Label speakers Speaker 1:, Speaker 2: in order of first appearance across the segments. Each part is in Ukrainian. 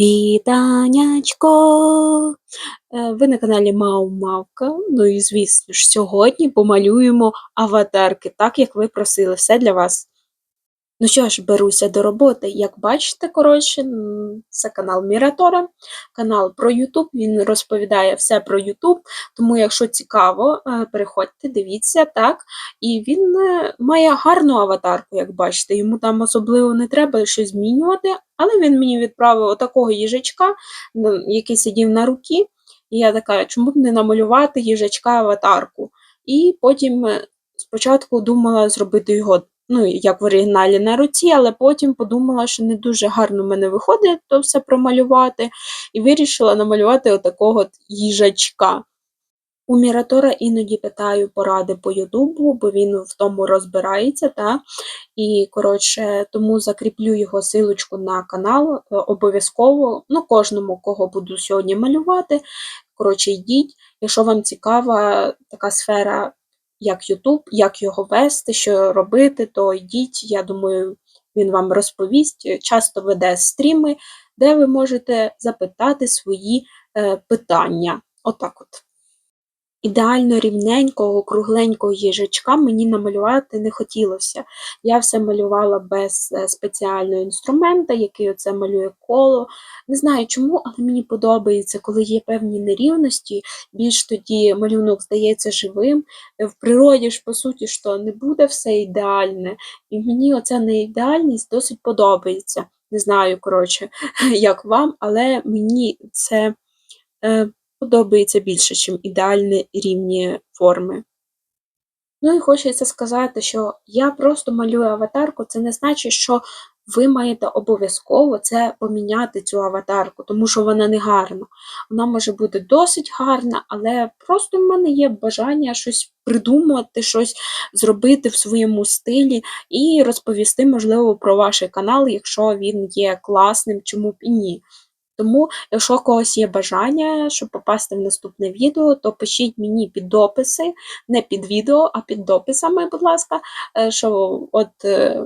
Speaker 1: Вітанячко! Е, Ви на каналі Мау-Мавка. Ну і звісно ж, сьогодні помалюємо аватарки, так як ви просили, все для вас. Ну що ж, беруся до роботи. Як бачите, коротше, це канал Міратора, канал про Ютуб. Він розповідає все про Ютуб. Тому, якщо цікаво, е, переходьте, дивіться, так. І він е, має гарну аватарку, як бачите. Йому там особливо не треба щось змінювати, але він мені відправив отакого їжачка, який сидів на руки. І я така, чому б не намалювати їжачка аватарку? І потім е, спочатку думала зробити його ну, як в оригіналі на руці, але потім подумала, що не дуже гарно в мене виходить то все промалювати, і вирішила намалювати отакого от їжачка. У Міратора іноді питаю поради по Ютубу, бо він в тому розбирається, та? і коротше, тому закріплю його силочку на канал е, обов'язково. Ну, кожному, кого буду сьогодні малювати. Коротше, йдіть, якщо вам цікава така сфера як Ютуб, як його вести, що робити, то йдіть, я думаю, він вам розповість. Часто веде стріми, де ви можете запитати свої е, питання. Отак от. Ідеально рівненького, кругленького їжачка мені намалювати не хотілося. Я все малювала без е, спеціального інструмента, який оце малює коло. Не знаю чому, але мені подобається, коли є певні нерівності, більш тоді малюнок здається живим. Е, В природі ж, по суті, що не буде все ідеальне, і мені оця неідеальність досить подобається. Не знаю, коротше, як вам, але мені це. Подобається більше, ніж ідеальні рівні форми. Ну і хочеться сказати, що я просто малюю аватарку, це не значить, що ви маєте обов'язково це поміняти цю аватарку, тому що вона не гарна. Вона може бути досить гарна, але просто в мене є бажання щось придумати, щось зробити в своєму стилі і розповісти, можливо, про ваш канал, якщо він є класним, чому б і ні. Тому, якщо у когось є бажання, щоб попасти в наступне відео, то пишіть мені під дописи, не під відео, а під дописами, будь ласка, е, що от е,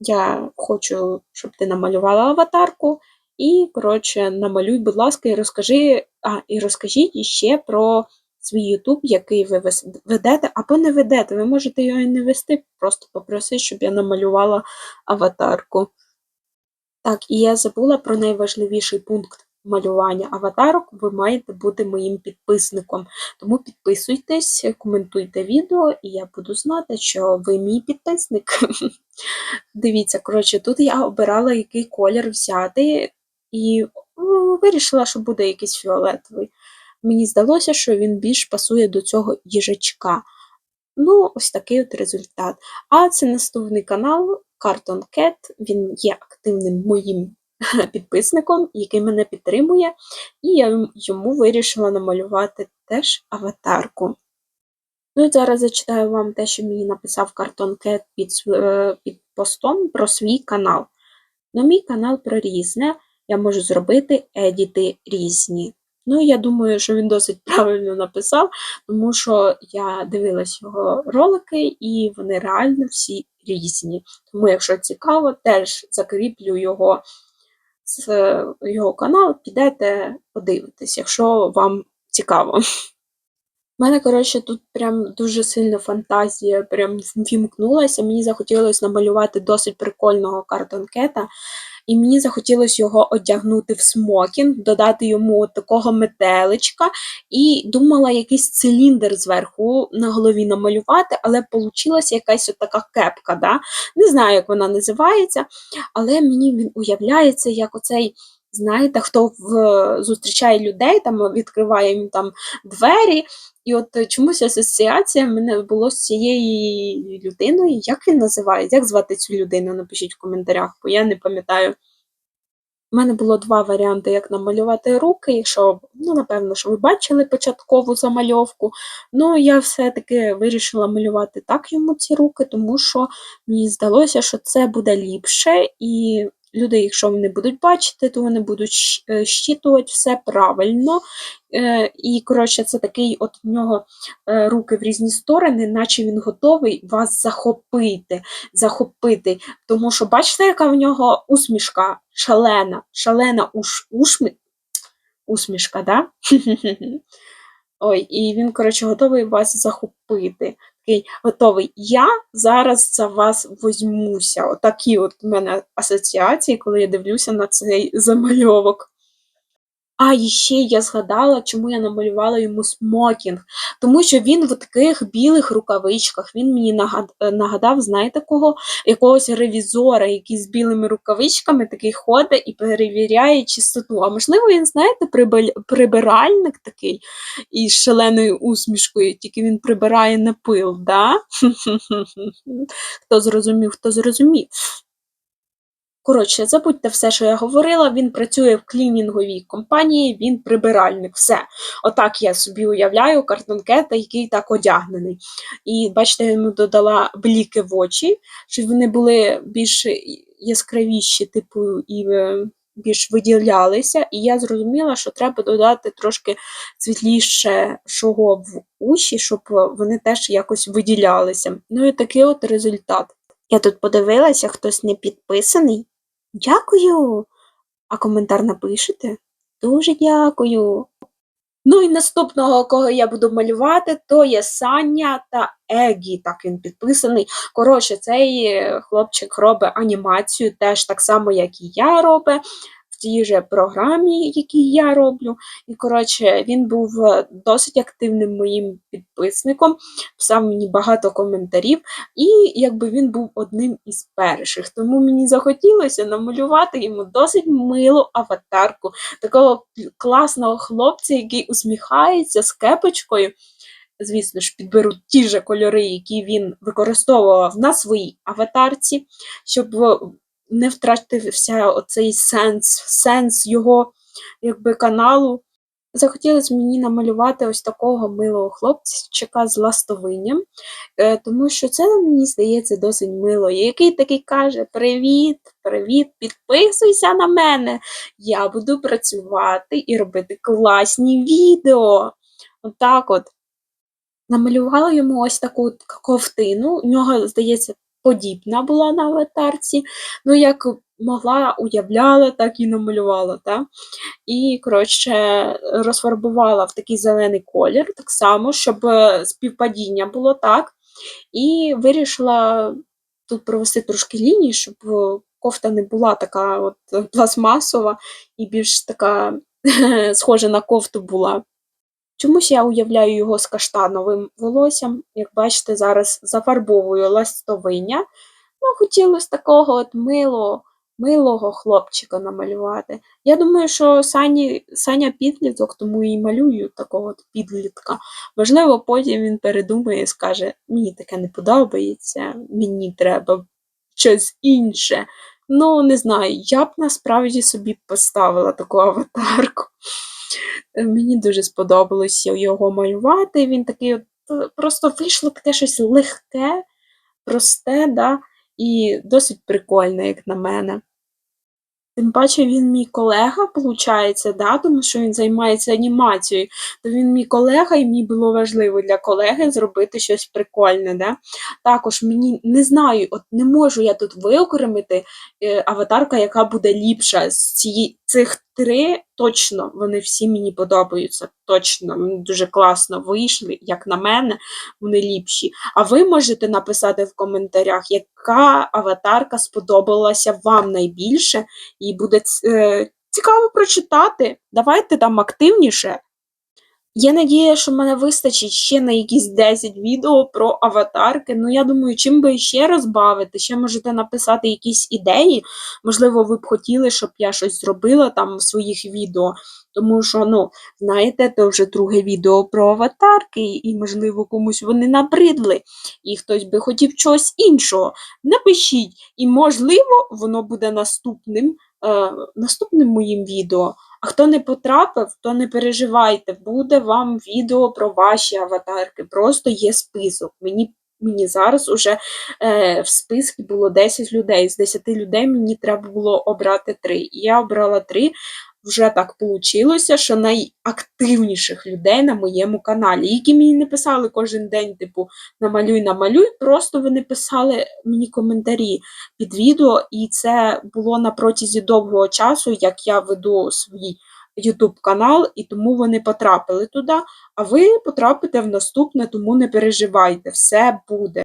Speaker 1: я хочу, щоб ти намалювала аватарку. І, коротше, намалюй, будь ласка, і розкажи, а, і розкажіть іще про свій YouTube, який ви ведете, або не ведете. Ви можете його і не вести, просто попроси, щоб я намалювала аватарку. Так, і я забула про найважливіший пункт малювання аватарок. Ви маєте бути моїм підписником. Тому підписуйтесь, коментуйте відео, і я буду знати, що ви мій підписник. Дивіться, коротше, тут я обирала, який колір взяти, і ну, вирішила, що буде якийсь фіолетовий. Мені здалося, що він більш пасує до цього їжачка. Ну, ось такий от результат. А це наступний канал Cartoon Cat. Він є активним моїм підписником, який мене підтримує, і я йому вирішила намалювати теж аватарку. Ну і зараз зачитаю вам те, що мені написав Cartoon Cat під, під постом про свій канал. Ну, мій канал про різне, я можу зробити едіти різні. Ну, я думаю, що він досить правильно написав, тому що я дивилась його ролики, і вони реально всі різні. Тому, якщо цікаво, теж закріплю його з його канал, підете подивитись, якщо вам цікаво. У мене, коротше, тут прям дуже сильно фантазія прям вімкнулася. Мені захотілося намалювати досить прикольного картонкета, і мені захотілося його одягнути в смокінг, додати йому такого метеличка, і думала якийсь циліндр зверху на голові намалювати, але вийшла якась от така кепка. Да? Не знаю, як вона називається, але мені він уявляється, як оцей. Знаєте, хто в, зустрічає людей, там відкриває їм там двері, і от е, чомусь асоціація в мене було з цією людиною. Як він називається? Як звати цю людину? Напишіть в коментарях, бо я не пам'ятаю. У мене було два варіанти, як намалювати руки, якщо, ну, напевно, що ви бачили початкову замальовку. Ну, я все-таки вирішила малювати так йому ці руки, тому що мені здалося, що це буде ліпше, і люди, якщо вони будуть бачити, то вони будуть е, щитувати все правильно. Е, І, коротше, це такий от в нього е, руки в різні сторони, наче він готовий вас захопити, захопити. Тому що бачите, яка в нього усмішка шалена, шалена уш, ушмі, усмішка, да? Ой, і він, коротше, готовий вас захопити. Такий готовий. Я зараз за вас возьмуся. Отакі от в мене асоціації, коли я дивлюся на цей замальовок. А і ще я згадала, чому я намалювала йому смокінг. Тому що він в таких білих рукавичках. Він мені е, нагадав, знаєте кого? Якогось ревізора, який з білими рукавичками такий ходить і перевіряє чистоту. А можливо, він, знаєте, прибиральник такий із шаленою усмішкою, тільки він прибирає на пил, да? Хто зрозумів, хто зрозумів. Коротше, забудьте все, що я говорила. Він працює в клінінговій компанії, він прибиральник. Все. Отак я собі уявляю картонкета, який так одягнений. І бачите, я йому додала бліки в очі, щоб вони були більш яскравіші, типу, і е, більш виділялися. І я зрозуміла, що треба додати трошки світлішого в уші, щоб вони теж якось виділялися. Ну і такий от результат. Я тут подивилася, хтось не підписаний. Дякую. А коментар напишете? Дуже дякую. Ну і наступного, кого я буду малювати, то є Саня та Егі. Так він підписаний. Коротше, цей е, хлопчик робить анімацію теж так само, як і я робить. В тій же програмі, якій я роблю. І коротше, він був е, досить активним моїм підписником, писав мені багато коментарів, і якби він був одним із перших. Тому мені захотілося намалювати йому досить милу аватарку такого класного хлопця, який усміхається з кепочкою. Звісно ж, підберу ті ж кольори, які він використовував на своїй аватарці, щоб е, не втратився оцей сенс, сенс його якби, каналу. Захотілося мені намалювати ось такого милого хлопчика з ластовинням, е, тому що це мені здається досить мило. Який такий каже: Привіт, привіт, підписуйся на мене. Я буду працювати і робити класні відео. Отак от. Намалювала йому ось таку ковтину. У нього, здається, подібна була на аватарці. Ну, як могла, уявляла, так і намалювала. Та? І, коротше, розфарбувала в такий зелений колір, так само, щоб е, співпадіння було так. І вирішила тут провести трошки лінії, щоб е, кофта не була така от пластмасова і більш така схожа на кофту була. Чомусь я уявляю його з каштановим волоссям. Як бачите, зараз зафарбовую ластовиння. Ну, хотілося такого от милого, милого хлопчика намалювати. Я думаю, що Сані, Саня підліток, тому і малюю такого от підлітка. Можливо, потім він передумає і скаже: мені таке не подобається, мені треба щось інше. Ну, не знаю, я б насправді собі поставила таку аватарку. Е, Мені дуже сподобалося його малювати. Він такий от е, просто вийшло таке щось легке, просте, да, і досить прикольне, як на мене. Тим паче він мій колега, виходить, да, тому що він займається анімацією, то він мій колега, і мені було важливо для колеги зробити щось прикольне. Да? Також мені не знаю, от не можу я тут виокремити е, аватарка, яка буде ліпша з цієї цих три. Точно вони всі мені подобаються. Точно, вони дуже класно вийшли, як на мене, вони ліпші. А ви можете написати в коментарях, яка аватарка сподобалася вам найбільше, і буде е, цікаво прочитати. Давайте там активніше. Є надія, що в мене вистачить ще на якісь 10 відео про аватарки. Ну, я думаю, чим би ще розбавити, ще можете написати якісь ідеї. Можливо, ви б хотіли, щоб я щось зробила там в своїх відео. Тому що, ну, знаєте, це вже друге відео про аватарки, і, можливо, комусь вони набридли, і хтось би хотів чогось іншого. Напишіть, і, можливо, воно буде наступним, наступним моїм відео. А хто не потрапив, то не переживайте, буде вам відео про ваші аватарки. Просто є список. Мені мені зараз уже е, в списку було 10 людей. З 10 людей мені треба було обрати 3. І я обрала 3. Вже так вийшло, що найактивніших людей на моєму каналі, які мені не писали кожен день, типу, намалюй, намалюй, просто вони писали мені коментарі під відео, і це було на протязі довгого часу, як я веду свій YouTube канал, і тому вони потрапили туди. А ви потрапите в наступне, тому не переживайте, все буде.